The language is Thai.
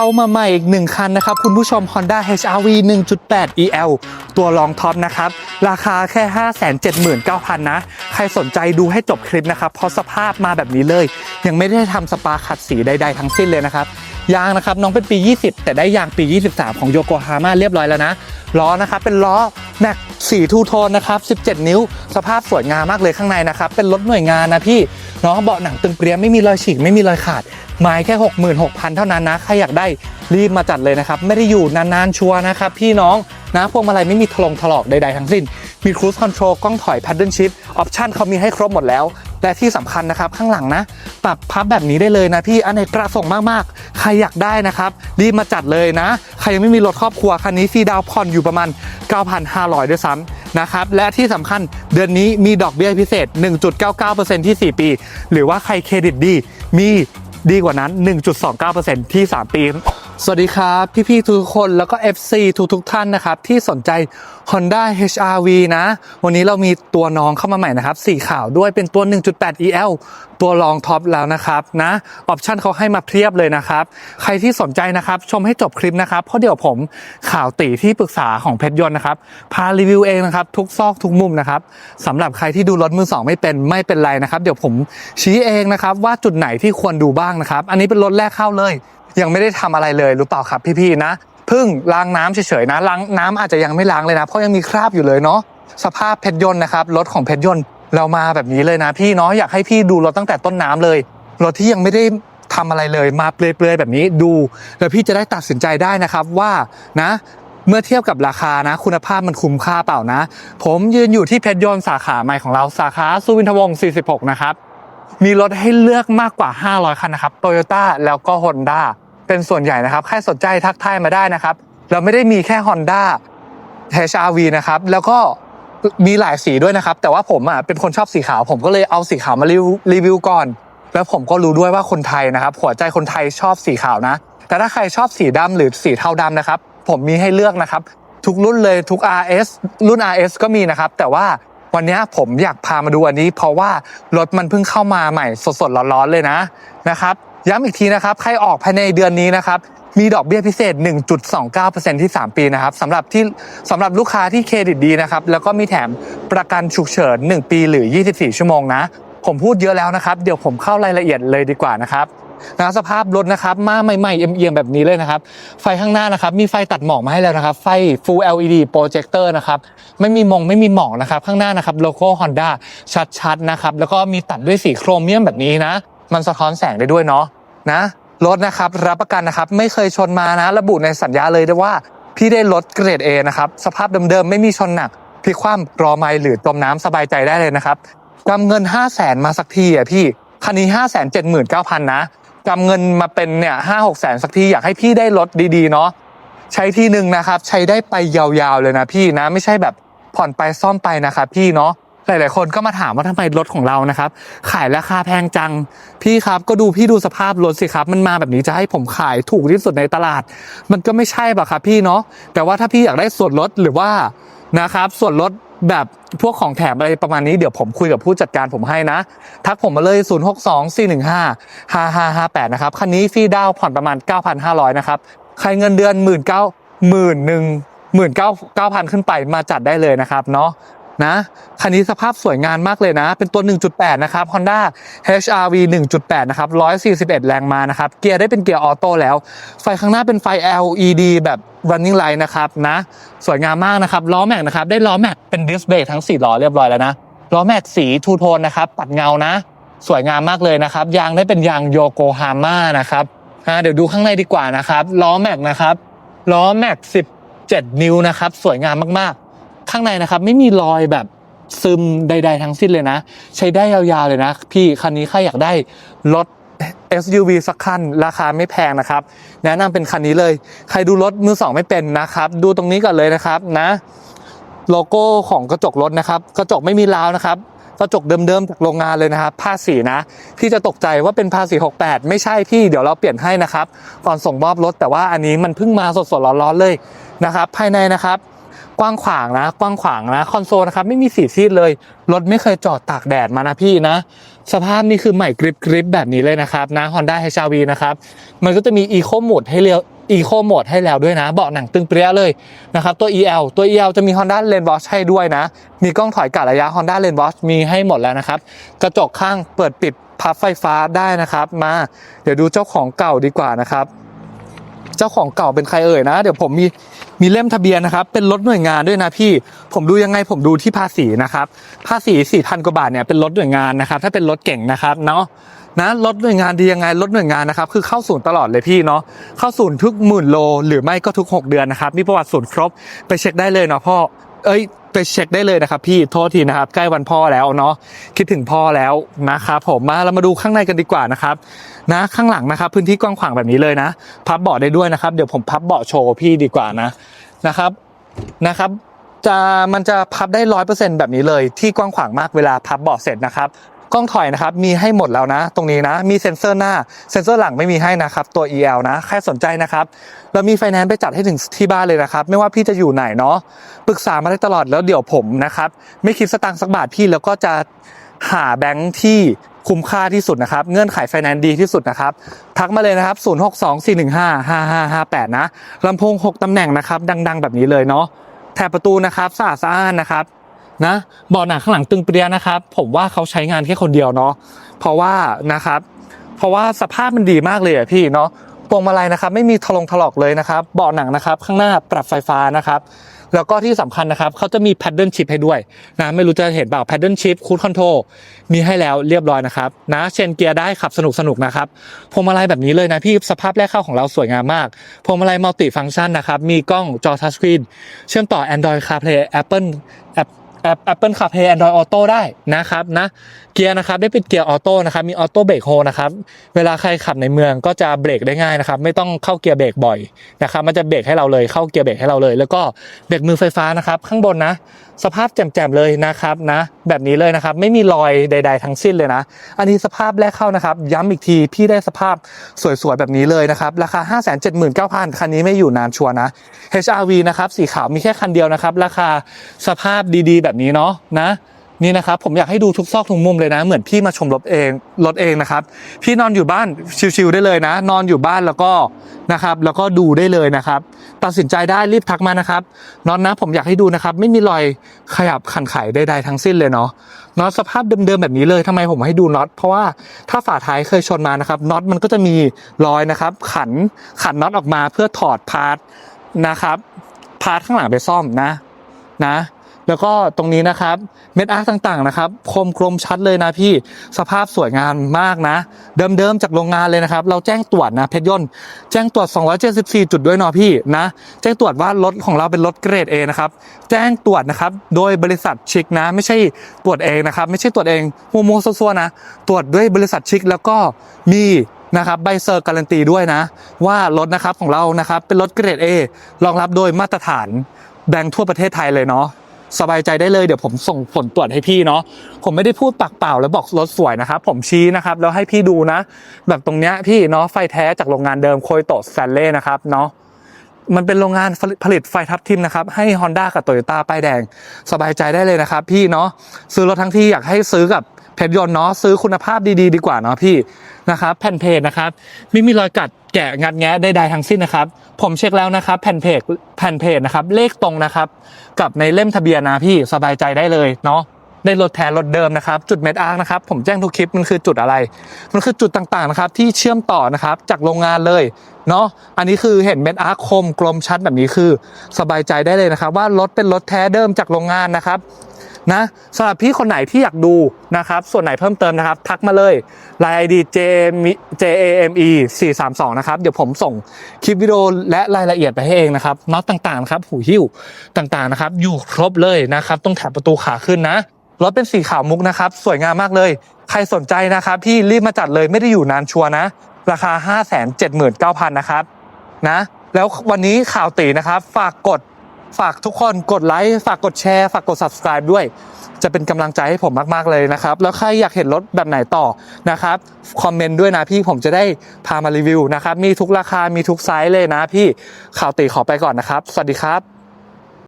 เข้ามาใหม่อีกหนึ่งคันนะครับ คุณผู้ชม Honda HR-V 1.8 EL ตัวรองท็อปนะครับ ราคาแค่ 579,000 นะ ใครสนใจดูให้จบคลิปนะครับ เพราะสภาพมาแบบนี้เลย ยังไม่ได้ทำสปาขัดสีใดๆทั้งสิ้นเลยนะครับยางนะครับน้องเป็นปี 20 แต่ได้ยางปี 23 ของโยโกฮาม่าเรียบร้อยแล้วนะล้อนะครับเป็นล้อแม็กสีทูโทนนะครับ17 นิ้ว สภาพสวยงามมากเลยข้างในนะครับ เป็นรถหน่วยงานนะพี่เนาะเบาะหนังตึงเปรียมไม่มีรอยฉีกไม่มีรอยขาด ไม้แค่ 66,000 เท่านั้นนะใครอยากได้รีบมาจัดเลยนะครับ ไม่ได้อยู่นานๆชัวร์นะครับ พี่น้องนะพวงมาลัยไม่มีถลงถลอกใดๆทั้งสิ้น มีครู i คอนโทรลกล้องถอย paddle shift ออปชันเขามีให้ครบหมดแล้ว และที่สำคัญนะครับ ข้างหลังนะ ปรับพับแบบนี้ได้เลยนะพี่อันไหนประสงค์มากๆ ใครอยากได้นะครับ รีบมาจัดเลยนะ ใครยังไม่มีรถครอบครัว คันนี้ฟรีดาวผ่อนอยู่ประมาณ 9,500 ด้วยซ้ำนะครับ และที่สำคัญเดือนนี้มีดอกเบี้ยพิเศษ 1.99%ที่ 4 ปี หรือว่าใครเครดิตดี มี ดีกว่านั้น 1.29%ที่ 3 ปี สวัสดีครับ พี่ๆทุกคนแล้วก็ FC ทุกๆท่านนะครับ ที่สนใจ Honda HR-V นะ วันนี้เรามีตัวน้องเข้ามาใหม่นะครับ สีขาวด้วยเป็นตัว 1.8 EL ตัวรองท็อปแล้วนะครับนะออปชันเขาให้มาเพียบเลยนะครับ ใครที่สนใจนะครับชมให้จบคลิปนะครับ เพราะเดี๋ยวผมข่าวตีที่ปรึกษาของเพชรยนต์นะครับ พารีวิวเองนะครับ ทุกซอกทุกมุมนะครับสำหรับใครที่ดูรถมือสองไม่เป็นไม่เป็นไรนะครับ เดี๋ยวผมชี้เองนะครับว่าจุดไหนที่ควรดูบ้างนะครับ อันนี้เป็นรถแรกเข้าเลย ยังไม่ได้ทำอะไรเลยรู้เปล่าครับพี่ๆนะเพิ่งล้างน้ำเฉยๆนะล้างน้ำอาจจะยังไม่ล้างเลยนะ เพราะยังมีคราบอยู่เลยเนาะสภาพเพชรยนต์นะครับรถของเพชรยนต์เรามาแบบนี้เลยนะพี่เนาะอยากให้พี่ดูรถตั้งแต่ต้นน้ำเลยรถที่ยังไม่ได้ทำอะไรเลยมาเปลือยๆแบบนี้ดู แล้วพี่จะได้ตัดสินใจได้นะครับว่านะเมื่อเทียบกับราคานะ คุณภาพมันคุ้มค่าเปล่านะ ผมยืนอยู่ที่เพชรยนต์สาขาใหม่ของเราสาขาสุวินทวงศ์46 นะครับ มีรถให้เลือกมากกว่า 500 คันนะครับโตโยต้าแล้วก็ Honda เป็นส่วนใหญ่นะครับ ใครสนใจทักทายมาได้นะครับ เราไม่ได้มีแค่ Honda HR-V นะครับ แล้วก็มีหลายสีด้วยนะครับ แต่ว่าผมอะเป็นคนชอบสีขาว ผมก็เลยเอาสีขาวมารีวิวก่อน แล้วผมก็รู้ด้วยว่าคนไทยนะครับ หัวใจคนไทยชอบสีขาวนะ แต่ถ้าใครชอบสีดำหรือสีเทาดำนะครับ ผมมีให้เลือกนะครับ ทุกรุ่นเลยทุก RS รุ่น RS ก็มีนะครับ แต่ว่า วันนี้ผมอยากพามาดูอันนี้ เพราะว่ารถมันเพิ่งเข้ามาใหม่สดๆร้อนๆเลยนะนะครับย้ำอีกทีนะครับใครออกภายในเดือนนี้นะครับมีดอกเบี้ยพิเศษ 1.29%ที่ 3 ปีนะครับสำหรับที่สำหรับลูกค้าที่เครดิตดีนะครับแล้วก็มีแถมประกันฉุกเฉิน 1 ปีหรือ 24 ชั่วโมงนะ ผมพูดเยอะแล้วนะครับ เดี๋ยวผมเข้ารายละเอียดเลยดีกว่านะครับ นะสภาพรถนะครับมาใหม่ๆเอียงๆแบบนี้เลยนะครับ ไฟข้างหน้านะครับ มีไฟตัดหมอกมาให้แล้วนะครับ ไฟ Full LED Projector นะครับไม่มีมงไม่มีหมอกนะครับ ข้างหน้านะครับโลโก้ Honda ชัดๆนะครับแล้วก็มีตัดด้วยสีโครเมียมแบบนี้นะ มันสะท้อนแสงได้ด้วยเนาะนะรถนะครับรับประกันนะครับไม่เคยชนมานะ ระบุในสัญญาเลยด้วยว่า พี่ได้รถเกรด A นะครับสภาพเดิมๆไม่มีชนหนักพลิกคว่ำรอไม่หรือจมน้ำสบายใจได้เลยนะครับกำเงิน 5 0 0แสนมาสักทีอะพี่คันนี้ 5 7 9 0 0 0นะ กำเงินมาเป็นเนี่ยห้าหกแสนสักทีอยากให้พี่ได้รถดีๆเนาะใช้ทีหนึ่งนะครับ ใช้ได้ไปยาวๆเลยนะพี่นะ ไม่ใช่แบบผ่อนไปซ่อมไปนะครับพี่เนาะหลายๆคนก็มาถามว่าทำไมรถของเรานะครับ ขายราคาแพงจังพี่ครับก็ดูพี่ดูสภาพรถสิครับ มันมาแบบนี้จะให้ผมขายถูกที่สุดในตลาด มันก็ไม่ใช่ป่ะครับพี่เนาะแต่ว่าถ้าพี่อยากได้ส่วนลดหรือว่านะครับ ส่วนลด แบบพวกของแถมอะไรประมาณนี้เดี๋ยวผมคุยกับผู้จัดการผมให้นะ ทักผมมาเลย 0 6 2 4 1 5 5 5 5 8 นะครับ คันนี้ฟรีดาวผ่อนประมาณ 9,500 นะครับ ใครเงินเดือน 1 9 0 0 0 1 1 9 9,000 ขึ้นไปมาจัดได้เลยนะครับเนาะ นะ คันนี้สภาพสวยงามมากเลยนะ เป็นตัว 1.8 นะครับ Honda HR-V 1.8 นะครับ 141 แรงม้านะครับ เกียร์ได้เป็นเกียร์ออโต้แล้ว ไฟข้างหน้าเป็นไฟ LED แบบ running light นะครับนะ สวยงามมากนะครับ ล้อแม็กนะครับ ได้ล้อแม็กเป็นดิสเบรกทั้ง 4 ล้อเรียบร้อยแล้วนะ ล้อแม็กสีทูโทนนะครับ ปัดเงานะ สวยงามมากเลยนะครับ ยางได้เป็นยางโยโกฮาม่านะครับเดี๋ยวดูข้างในดีกว่านะครับ ล้อแม็กนะครับ ล้อแม็ก17 นิ้วนะครับ สวยงามมากๆ ข้างในนะครับไม่มีรอยแบบซึมใด ๆ ทั้งสิ้นเลยนะ ใช้ได้ยาวๆเลยนะ พี่คันนี้ใครอยากได้รถ SUV สักคันราคาไม่แพงนะครับ แนะนำเป็นคันนี้เลย ใครดูรถมือสองไม่เป็นนะครับ ดูตรงนี้ก่อนเลยนะครับนะโลโก้ของกระจกรถนะครับ กระจกไม่มีราวนะครับ กระจกเดิมๆจากโรงงานเลยนะครับ ผ้าสีนะ พี่จะตกใจว่าเป็นผ้าสี68 ไม่ใช่พี่เดี๋ยวเราเปลี่ยนให้นะครับ ก่อนส่งมอบรถแต่ว่าอันนี้มันเพิ่งมาสดๆร้อนๆเลยนะครับ ภายในนะครับ กว้างขวางนะ กว้างขวางนะ คอนโซลนะครับไม่มีสีซีดเลย รถไม่เคยจอดตากแดดมานะพี่นะ สภาพนี่คือใหม่กริบกริบแบบนี้เลยนะครับนะ Honda HR-V นะครับ มันก็จะมี Eco Mode ให้เรียว Eco Mode ให้แล้วด้วยนะ เบาะหนังตึงเปรี้ยเลยนะครับ ตัว EL ตัว EL จะมี Honda Lane Watch ให้ด้วยนะ มีกล้องถอยกะระยะ Honda Lane Watch มีให้หมดแล้วนะครับ กระจกข้างเปิดปิดพับไฟฟ้าได้นะครับ มา เดี๋ยวดูเจ้าของเก่าดีกว่านะครับ เจ้าของเก่าเป็นใครเอ่ยนะ เดี๋ยวผมมีมีเล่มทะเบียนนะครับ เป็นรถหน่วยงานด้วยนะพี่ ผมดูยังไงผมดูที่ภาษีนะครับ ภาษี4 0 0 0กว่าบาทเนี่ยเป็นรถหน่วยงานนะครับ ถ้าเป็นรถเก่งนะครับเนาะนะรถหน่วยงานดียังไงรถหน่วยงานนะครับ คือเข้าศูนย์ตลอดเลยพี่เนาะเข้าศูนย์ทุกหมื่นโล หรือไม่ก็ทุก 6 เดือนนะครับ มีประวัติศูนย์ครบไปเช็คได้เลยเนาะพ่อเอ้ย ไปเช็คได้เลยนะครับพี่โทษทีนะครับ ใกล้วันพ่อแล้วเนาะคิดถึงพ่อแล้วนะครับผมมาเรามาดูข้างในกันดีกว่านะครับนะข้างหลังนะครับพื้นที่กว้างขวางแบบนี้เลยนะ พับเบาะได้ด้วยนะครับ เดี๋ยวผมพับเบาะโชว์พี่ดีกว่านะนะครับนะครับจะมันจะพับได้ร้อยเปอร์เซ็นต์แบบนี้เลย ที่กว้างขวางมากเวลาพับเบาะเสร็จนะครับ กล้องถอยนะครับมีให้หมดแล้วนะ ตรงนี้นะมีเซ็นเซอร์หน้าเซ็นเซอร์หลังไม่มีให้นะครับตัว EL นะใครสนใจนะครับเรามีไฟแนนซ์ไปจัดให้ถึงที่บ้านเลยนะครับ ไม่ว่าพี่จะอยู่ไหนเนาะปรึกษามาได้ตลอดแล้วเดี๋ยวผมนะครับไม่คิดสตางค์สักบาทพี่แล้วก็จะหาแบงค์ที่คุ้มค่าที่สุดนะครับ เงื่อนไขไฟแนนซ์ดีที่สุดนะครับ ทักมาเลยนะครับ 0624155558 นะลำโพง 6 ตำแหน่งนะครับ ดัง ๆ แบบนี้เลยเนาะแถบประตูนะครับสะอาดสะอ้านนะครับ นะเบาะหนังข้างหลังตึงเปรียนะครับผมว่าเขาใช้งานแค่คนเดียวเนาะเพราะว่านะครับเพราะว่าสภาพมันดีมากเลยอะพี่เนาะพวงมาลัยนะครับไม่มีทะลงถลอกเลยนะครับเบาะหนังนะครับข้างหน้าปรับไฟฟ้านะครับแล้วก็ที่สำคัญนะครับเขาจะมี paddle shift ให้ด้วยนะไม่รู้จะเห็นเปล่า paddle shift cruise control มีให้แล้วเรียบร้อยนะครับนะเชนเกียร์ได้ขับสนุกสนุกๆนะครับพวงมาลัยแบบนี้เลยนะพี่สภาพแรกเข้าของเราสวยงามมากพวงมาลัยมัลติฟังก์ชันนะครับมีกล้องจอทัชสกรีนเชื่อมต่อ Android CarPlay Apple App แอป Apple CarPlay Android Auto ได้นะครับนะเกียร์นะครับได้เป็นเกียร์ออโต้นะครับมีออโต้เบรกโฮนะครับเวลาใครขับในเมืองก็จะเบรกได้ง่ายนะครับไม่ต้องเข้าเกียร์เบรกบ่อยนะครับมันจะเบรกให้เราเลยเข้าเกียร์เบรกให้เราเลย แล้วก็เบรกมือไฟฟ้านะครับข้างบนนะ สภาพแจ่มๆเลยนะครับนะ แบบนี้เลยนะครับ ไม่มีรอยใด ๆ ทั้งสิ้นเลยนะ อันนี้สภาพแรกเข้านะครับ ย้ำอีกทีพี่ได้สภาพสวยๆแบบนี้เลยนะครับ ราคา 579,000 คันนี้ไม่อยู่นานชัวนะ HRV นะครับสีขาวมีแค่คันเดียวนะครับ ราคาสภาพดีๆ แบบนี้เนาะนะ นี่นะครับผมอยากให้ดูทุกซอกทุกมุมเลยนะ เหมือนพี่มาชมรถเองรถเองนะครับ พี่นอนอยู่บ้านชิวๆได้เลยนะ นอนอยู่บ้านแล้วก็นะครับ แล้วก็ดูได้เลยนะครับ ตัดสินใจได้รีบทักมานะครับน็อตนะผมอยากให้ดูนะครับ ไม่มีรอยขยับขันไขใดๆทั้งสิ้นเลยเนาะน็อตสภาพเดิมๆแบบนี้เลยทำไมผมให้ดูน็อตเพราะว่าถ้าฝาท้ายเคยชนมานะครับน็อตมันก็จะมีรอยนะครับ ขันขันน็อตออกมาเพื่อถอดพาร์ทนะครับพาร์ทข้างหลังไปซ่อมนะนะ แล้วก็ตรงนี้นะครับเม็ดอาร์คต่างๆนะครับคมกลมชัดเลยนะพี่สภาพสวยงามมากนะ เดิมๆจากโรงงานเลยนะครับ เราแจ้งตรวจนะเพชรยนต์แจ้งตรวจ 274 จุดด้วยเนาะพี่นะ แจ้งตรวจว่ารถของเราเป็นรถเกรด A นะครับแจ้งตรวจนะครับโดยบริษัทชิกนะ ไม่ใช่ตรวจเองนะครับ ไม่ใช่ตรวจเองมัวมัวซัวๆนะ ตรวจด้วยบริษัทชิกแล้วก็มีนะครับใบเซอร์การันตีด้วยนะ ว่ารถนะครับของเรานะครับเป็นรถเกรด A รองรับโดยมาตรฐานแบงค์ทั่วประเทศไทยเลยเนาะ สบายใจได้เลยเดี๋ยวผมส่งผลตรวจให้พี่เนาะผมไม่ได้พูดปากเปล่าแล้วบอกรถสวยนะครับผมชี้นะครับแล้วให้พี่ดูนะ แบบตรงเนี้ยพี่เนาะไฟแท้จากโรงงานเดิมโคยโตสแฟนเล่นะครับเนาะมันเป็นโรงงานผลิตไฟทับทิมนะครับ ให้ Honda กับ Toyota ป้ายแดงสบายใจได้เลยนะครับ พี่เนาะซื้อรถทั้งที่อยากให้ซื้อกับเพชรยนต์เนาะซื้อคุณภาพดีๆ ดีกว่าเนาะพี่นะครับแผ่นเพจนะครับ ไม่มีรอยกัดแกะงัดแงะใดๆทั้งสิ้นนะครับ ผมเช็คแล้วนะครับแผ่นเพจแผ่นเพจนะครับเลขตรงนะครับกับในเล่มทะเบียนนะพี่สบายใจได้เลยเนาะได้รถแทนรถเดิมนะครับจุดเม็ดอาร์นะครับผมแจ้งทุกคลิปมันคือจุดอะไร มันคือจุดต่างๆนะครับที่เชื่อมต่อนะครับจากโรงงานเลยเนาะอันนี้คือเห็นเม็ดอาร์คคมกลมชัดแบบนี้คือ สบายใจได้เลยนะครับว่ารถเป็นรถแท้เดิมจากโรงงานนะครับ นะสำหรับพี่คนไหนที่อยากดูนะครับ ส่วนไหนเพิ่มเติมนะครับ ทักมาเลย Line ID JAME 432นะครับ เดี๋ยวผมส่งคลิปวิดีโอและรายละเอียดไปให้เองนะครับน็อตต่างๆครับ หูหิ้วต่างๆนะครับ อยู่ครบเลยนะครับตรงแถบประตูขาขึ้นนะรถเป็นสีขาวมุกนะครับ สวยงามมากเลย ใครสนใจนะครับ พี่รีบมาจัดเลยไม่ได้อยู่นานชัวร์นะ ราคา 579,000 นะครับนะ แล้ววันนี้ข่าวตีนะครับ ฝากกด ฝากทุกคนกดไลค์ฝากกดแชร์ฝากกด subscribe ด้วย จะเป็นกำลังใจให้ผมมาก ๆ เลยนะครับ แล้วใครอยากเห็นรถแบบไหนต่อนะครับคอมเมนต์ด้วยนะพี่ผมจะได้พามารีวิวนะครับ มีทุกราคามีทุกไซส์เลยนะพี่ข่าวตีขอไปก่อนนะครับ สวัสดีครับ